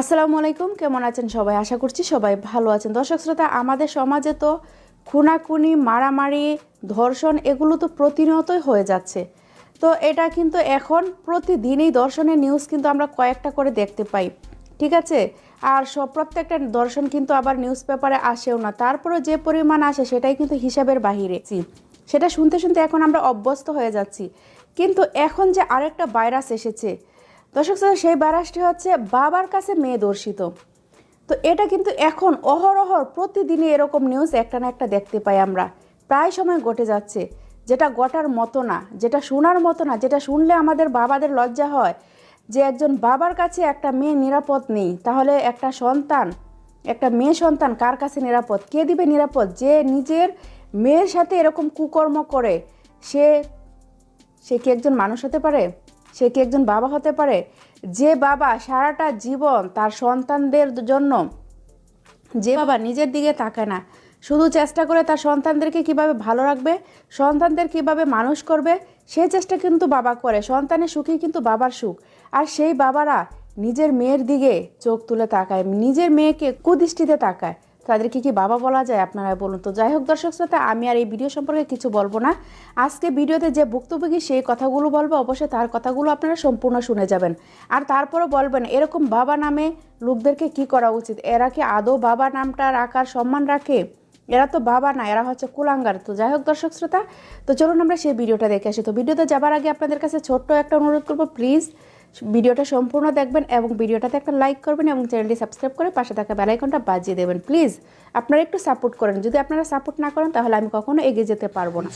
আসসালামু আলাইকুম, কেমন আছেন সবাই? আশা করছি সবাই ভালো আছেন। দর্শক শ্রোতা, আমাদের সমাজে তো খুনাখুনি, মারামারি, ধর্ষণ এগুলো তো প্রতিনিয়তই হয়ে যাচ্ছে। তো এটা কিন্তু এখন প্রতিদিনই দর্শনের নিউজ কিন্তু আমরা কয়েকটা করে দেখতে পাই, ঠিক আছে? আর সব প্রত্যেকটা দর্শন কিন্তু আবার নিউজ পেপারে আসেও না। তারপরে যে পরিমাণ আসে সেটাই কিন্তু হিসাবের বাহিরে। সেটা শুনতে শুনতে এখন আমরা অভ্যস্ত হয়ে যাচ্ছি। কিন্তু এখন যে আরেকটা ভাইরাস এসেছে দর্শক সেই ভাইরাসটি হচ্ছে বাবার কাছে মেয়ে দর্শিত। তো এটা কিন্তু এখন অহরহর প্রতিদিনই এরকম নিউজ একটা না একটা দেখতে পাই আমরা। প্রায় সময় ঘটে যাচ্ছে, যেটা ঘটার মতো না, যেটা শোনার মতো না, যেটা শুনলে আমাদের বাবাদের লজ্জা হয় যে একজন বাবার কাছে একটা মেয়ে নিরাপদ নেই, তাহলে একটা সন্তান, একটা মেয়ে সন্তান কার কাছে নিরাপদ? কে দিবে নিরাপদ? যে নিজের মেয়ের সাথে এরকম কুকর্ম করে, সে সে কি একজন মানুষ হতে পারে? সে কি একজন বাবা হতে পারে? যে বাবা সারাটা জীবন তার সন্তানদের জন্য যে বাবা নিজের দিকে তাকায় না, শুধু চেষ্টা করে তার সন্তানদেরকে কীভাবে ভালো রাখবে, সন্তানদের কীভাবে মানুষ করবে সেই চেষ্টা কিন্তু বাবা করে। সন্তানের সুখই কিন্তু বাবার সুখ। আর সেই বাবারা নিজের মেয়ের দিকে চোখ তুলে তাকায়, নিজের মেয়েকে কুদৃষ্টিতে তাকায়। তাদেরকে কি বাবা বলা যায় আপনারা বলুন। তো যাই হোক দর্শক শ্রোতা, আমি আর এই ভিডিও সম্পর্কে কিছু বলব না। আজকে ভিডিওতে যে ভুক্তভোগী সেই কথাগুলো বলব, অবশ্যই তার কথাগুলো আপনারা সম্পূর্ণ শুনে যাবেন। আর তারপরও বলবেন, এরকম বাবা নামে লোকদেরকে কি করা উচিত? এরা কি আদৌ বাবা নামটা রাখার সম্মান রাখে? এরা তো বাবা না, এরা হচ্ছে কুলাঙ্গার। তো যাই হোক দর্শক শ্রোতা, তো চলুন আমরা সেই ভিডিওটা দেখে আসি। তো ভিডিওতে যাবার আগে আপনাদের কাছে ছোট্ট একটা অনুরোধ করব, প্লিজ ভিডিওটা সম্পূর্ণ দেখবেন এবং ভিডিওটাতে একটা লাইক করবেন এবং চ্যানেলটি সাবস্ক্রাইব করে পাশে থাকা বেলাইকনটা বাজিয়ে দেবেন। প্লিজ আপনারা একটু সাপোর্ট করেন। যদি আপনারা সাপোর্ট না করেন, তাহলে আমি কখনো এগিয়ে যেতে পারব না।